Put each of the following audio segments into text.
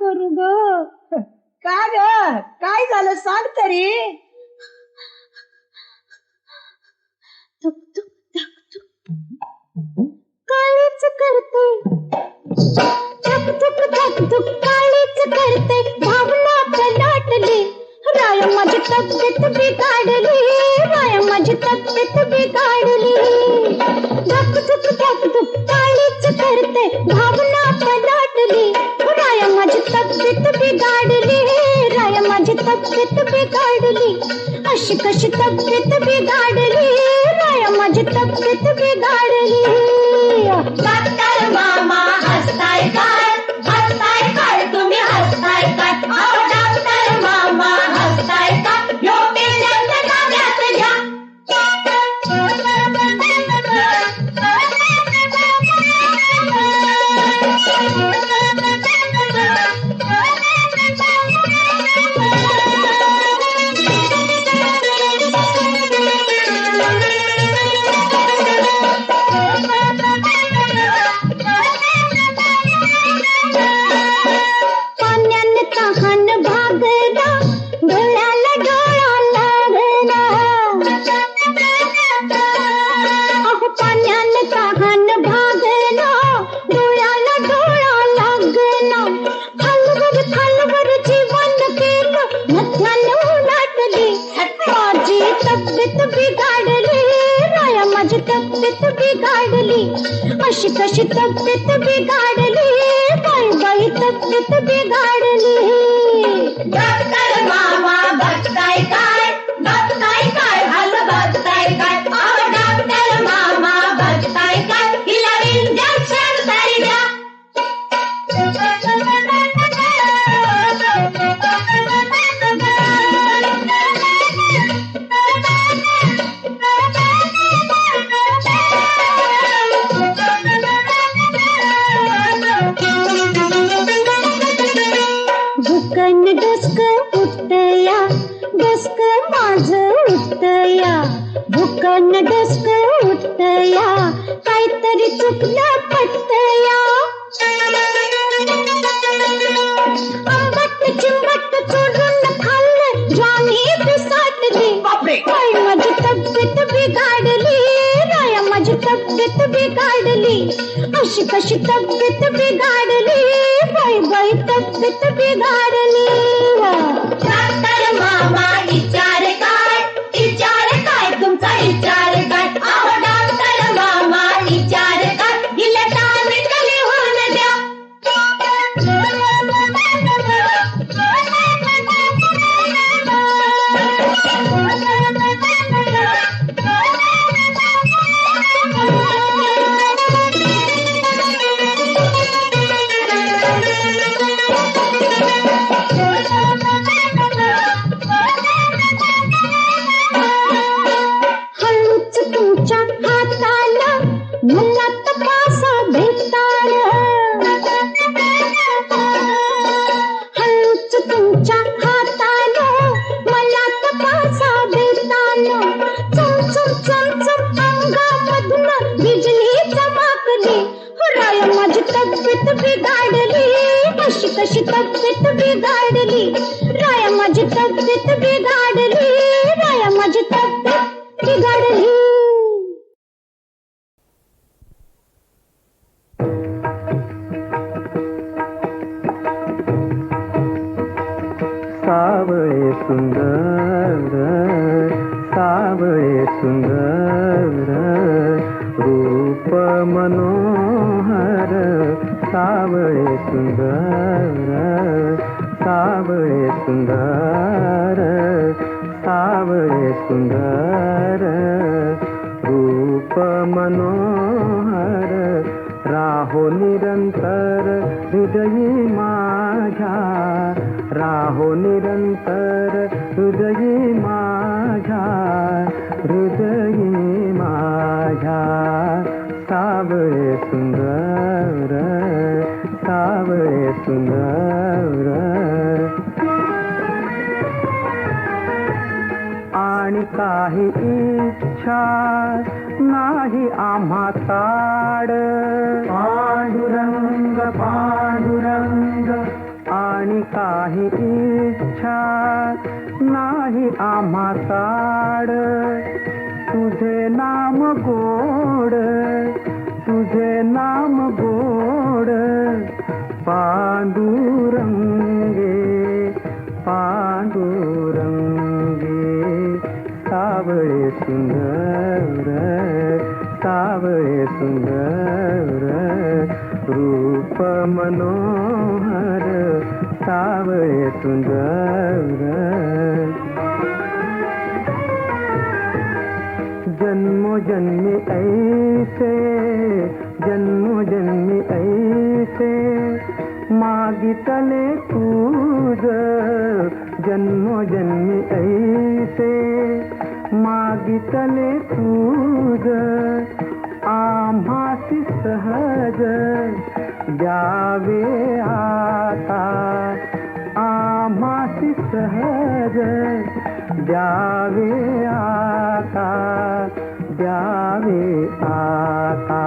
करू ग. का ग? काय झालं? सांग तरी. काळीच करते. काळीच करते. भावना पलटली राय माझी तब्येत बिघाडली. राय माझी तब्येत बिघाडली. धक धक धुक काळीच करते. भावना बिघाडली राया माझी तब्येत बिघाडली. अशी कशी तब्येत बिघाडली राया माझी तब्येत बिघाडली. आणि काही इच्छा नाही आम्हा ताड. पांडुरंग पांडुरंग. आणि काही इच्छा नाही आम्हा ताड. तुझे नाम गोड तुझे नाम गोड. पांडुरंगे पांडुरंगे सावळे सुंदर सावळे सुंदर रूप मनोहर सावळे सुंदर. जन्मोजन्मी ऐसे जन्मोजन्मी ऐसे मागितले तुझ जन्मोजन्मी ऐसे. मागितले तुझ आम्हासी सहज द्यावे आता. आम्हासी सहज द्यावे आता द्यावे आता.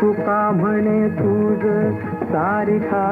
तुका म्हणे तुझ सारिखा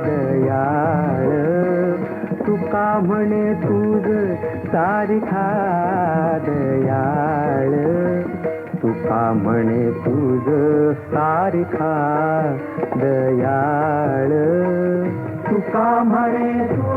दयाळ तुका म्हणे तुझ सारिखा दयाळ तुका म्हणे तुझ सारिखा दयाळ तुका म्हणे तू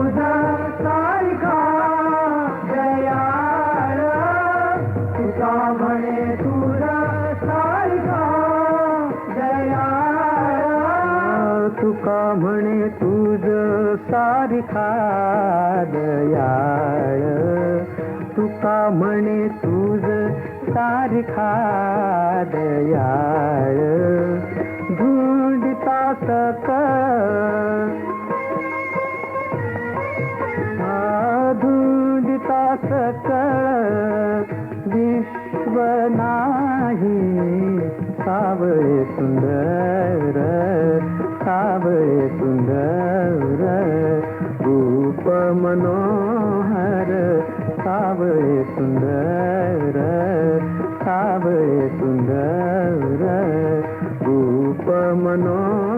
सारिखा याळ तुका म्हणे तुझ सारिखा याळ धुंडिता सक धुंडता सक विश्व नाही सावळे सुंदर. सावळे सुंदर. मनोहर सावळे सुंदर सावळे सुंदर। रूप मनोहर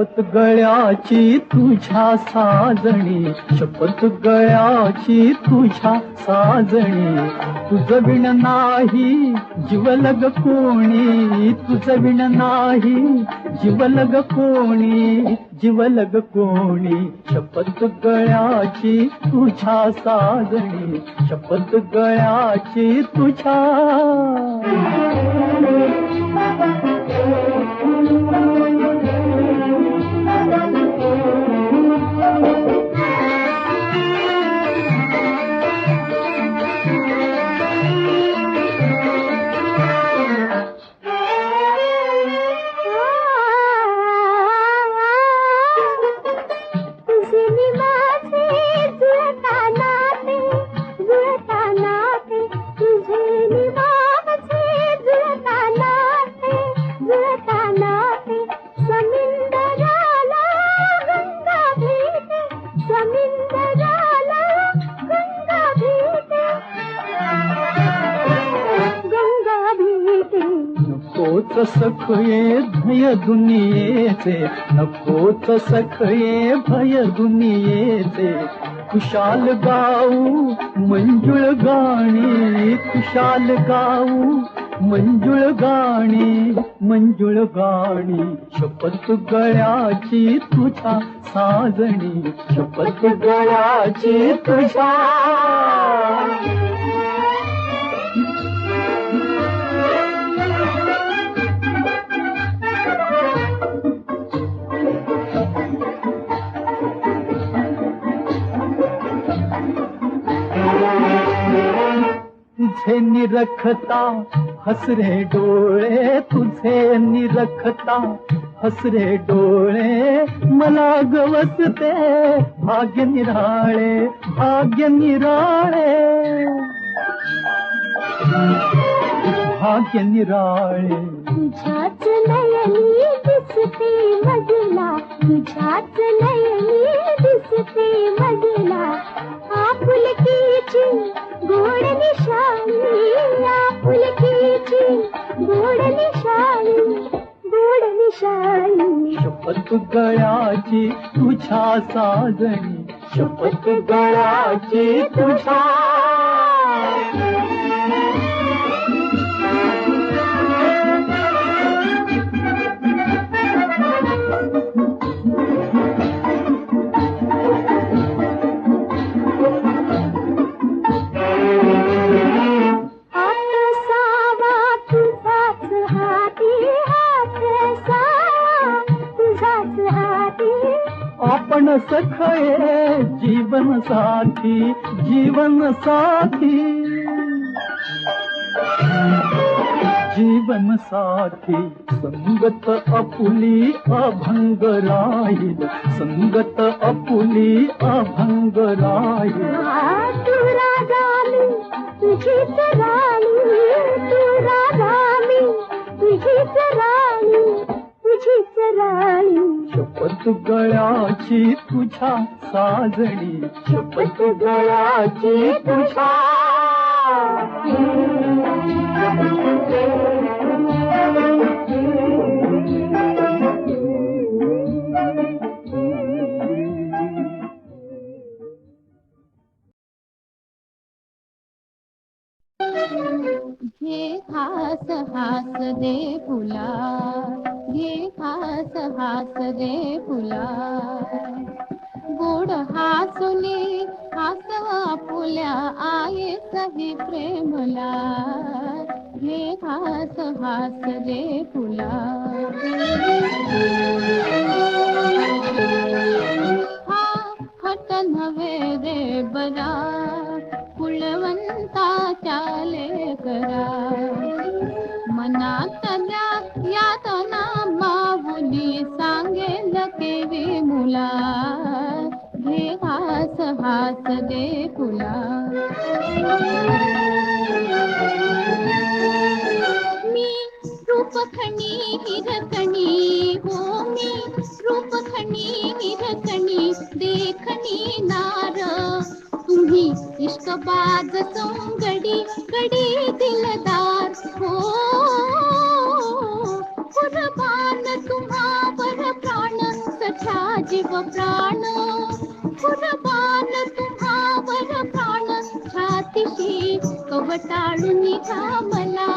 शपथ गळ्याची तुझ्या साजणी शपथ गळ्याची तुझ्या साजणी. तुझ विण नाही जीवलग कोणी. तुझ विण नाही जीवलग कोणी. जीवलग कोणी. शपथ गळ्याची तुझ्या साजणी शपथ गळ्याची तुझ्या. नकोच सखये भय दुनियेचे खुशाल गाऊ मंजुळ गाणी खुशाल गाऊ मंजुळ गाणी मंजुळ गाणी. शपथ गळ्याची तुझ्या साजणी शपथ गळ्याची तुझ्या. तुझे निरखता हसरे डोळे तुझे निरखता हसरे डोळे मला गवसते भाग्य निराळे भाग्य निराळे भाग्य निराळे तुझ्याच नयनी दिसते मजला तुझ्याच नयनी दिसते मजला आपुलकीची गोड निशाणी आपुलकीची गोड निशाणी गोड निशाणी। शपथ गळ्याची तुझ्या साजणी शपथ गळ्याची तुझ्या सखये जीवन साथी जीवन साथी। जीवन साथी संगत अपुली अभंग राहील संगत अपुली अभंग राहील। तू राजा मी तुझीच राणी तू राजा मी तुझीच राणी राणी शपथ गळ्याची तुझ्या साजणी शपथ गळ्याची तुझ्या घे खास हास दे फुला. घे खास हास दे फुला. गोड हासुनी हास आपुल्या आहे सही प्रेमला. घे खास हास दे फुला. हा हट नव्हे रे बरा. मनातल्या यातना माऊली सांगेल केवी मुला. घे हास हास दे फुला मी रूपखणी हिरकणी हो मी रूपखणी हिरकणी देखणी नार. तुम्ही इश्कबाज सोंगडी गडी दिलदार. हो कुर्बान तुम्हावर प्राण जीव प्राण. कुर्बान तुम्हावर प्राण छातीशी कवटाळून घामला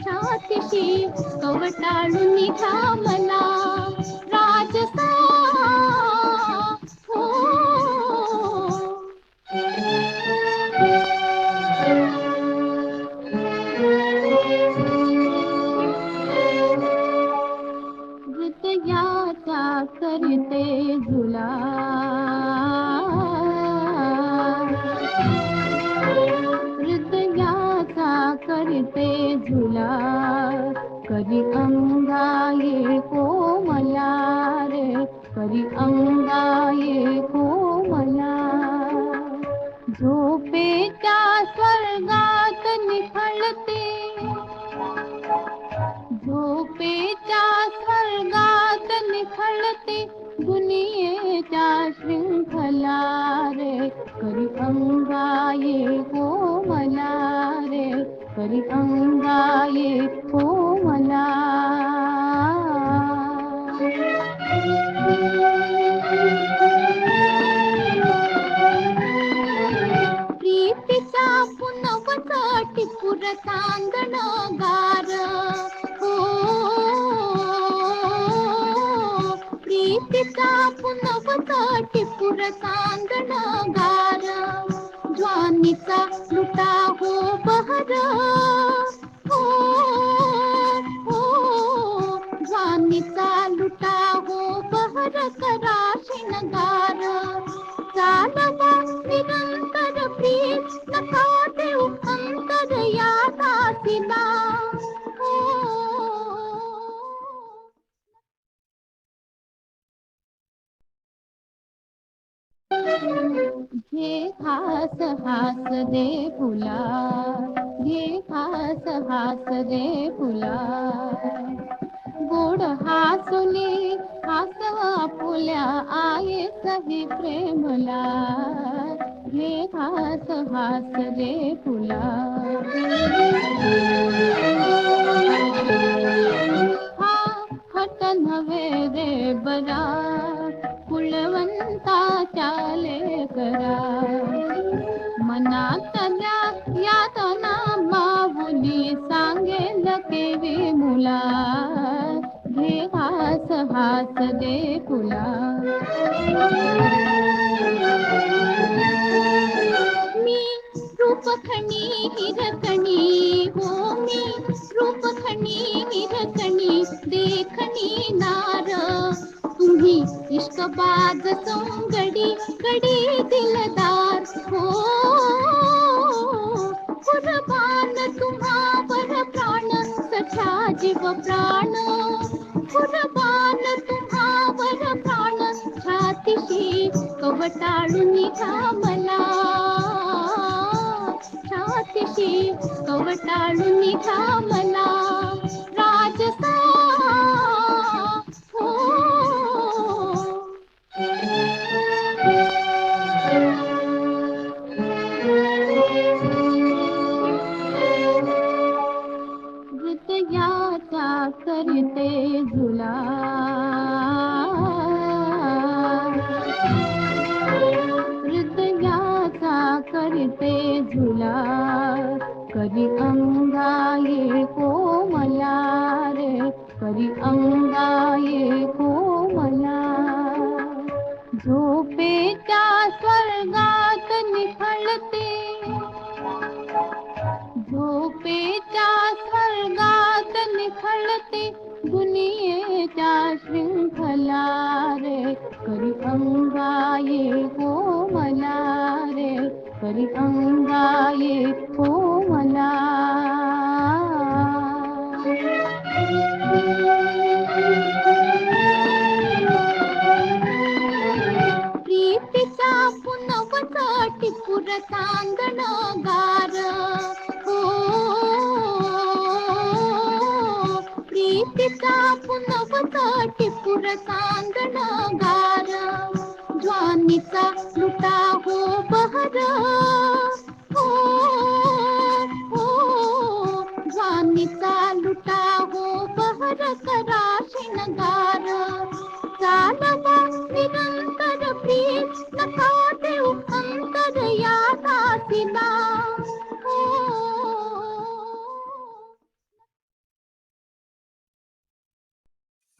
छातीशी कवटाळून घामला राजसा रे करी अंगाये हो कोमला रे करी अंगाये हो कोमला प्रीतीचा पुनवसाठी पुरतांगण गार. हो प्रीतीचा पुनवसाठी पुरकाङ्गणागारा ध्वानिसा लुटा हो बहरा ओ ओ लुताोदीसा घे हास हास दे फुला घे हास हास दे फुला। गोड हासुनी हासवा फुल्या आहे सही प्रेमला। घे हास हास दे फुला। हा हट नव्हे रे बरा। कुळवंताच्या लेकरा. मनातल्या यातना माऊली सांगेल केवी मुला. घे हास हास दे फुला मी रूपखणी हिरकणी हो मी रूपखणी हिरकणी देखणी नार. तुम्ही इश्कबाज सोंगडी कडी दिलदार. हो कुर्बान तुम्हावर प्राण सठा जीव प्राण. कुर्बान तुम्हावर प्राण छातीशी कवटाळून घामला छातीशी कवटाळून घामला मला. करते झुला. हृदयाचा करते झुला. कधी अंगाये कोमला रे कधी अंगाये कोमला. झोपेच्या स्वर्गात निखळते करी अंगाये कोमला रे करी अंगाये कोमला. प्रीतीचा पुनवत टिपूर चांदण गार. हो प्रीतीचा पुनवत टिपूर चांदण गार ज्वानीचा लुटा हो बहर.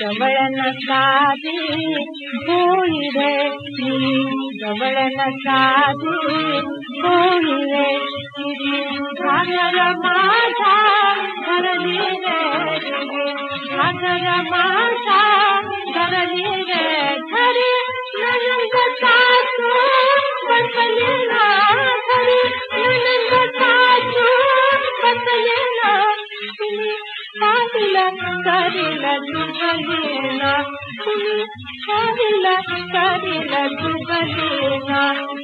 ಗವಳನ ಸಾಧಿ ಹೋಳಿದೆ ಗವಳನ ಸಾಧಿ ಹೋಳಿದೆ ಸಾಗರ ಮಾತಾ ಧರಣಿ ಸಾಗರ ಮಾತಾ ಧರಣಿ ಧರಿ ನಯಂಗ ಸಾಸು ಬಸಲಿ ನಾಥರಿ ನಯಂಗ ಸಾಸು ಬಸಲಿ ನಾಥರಿ ಸಾವಿಲ ಕರಿಲ ದುಗಲೇನ ಸಾವಿಲ ಕರಿಲ ದುಗಲೇನ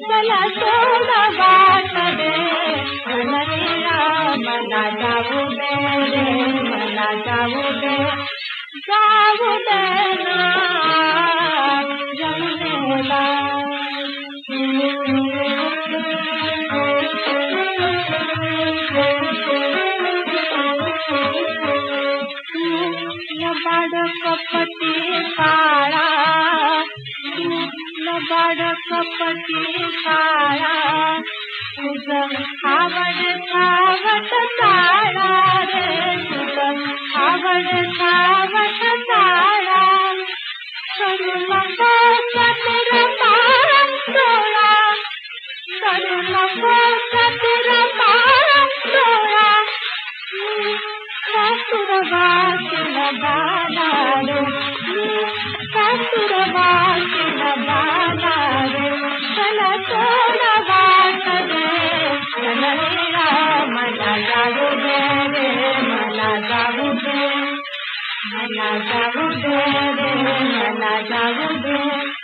ಬಲ ಸೋಡ ಬಾಟದೆ पती काळा मला जाऊ दे मला जाऊ दे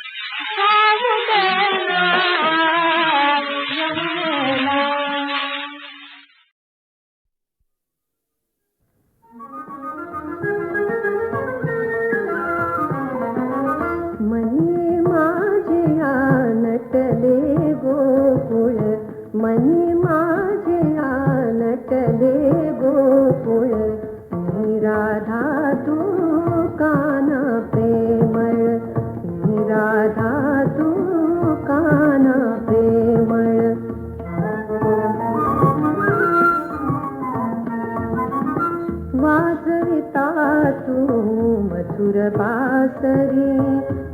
तू मधुर बासरी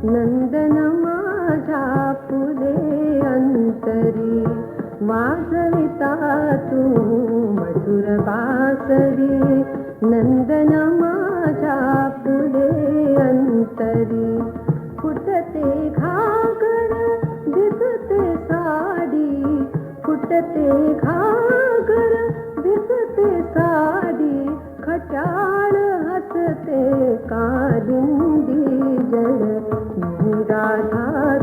नंदन माझा फुले अंतरी. वाजविता तू मधुर बासरी नंदन माझा फुले अंतरी. फुटते घागर दिसते साडी फुटते घा गा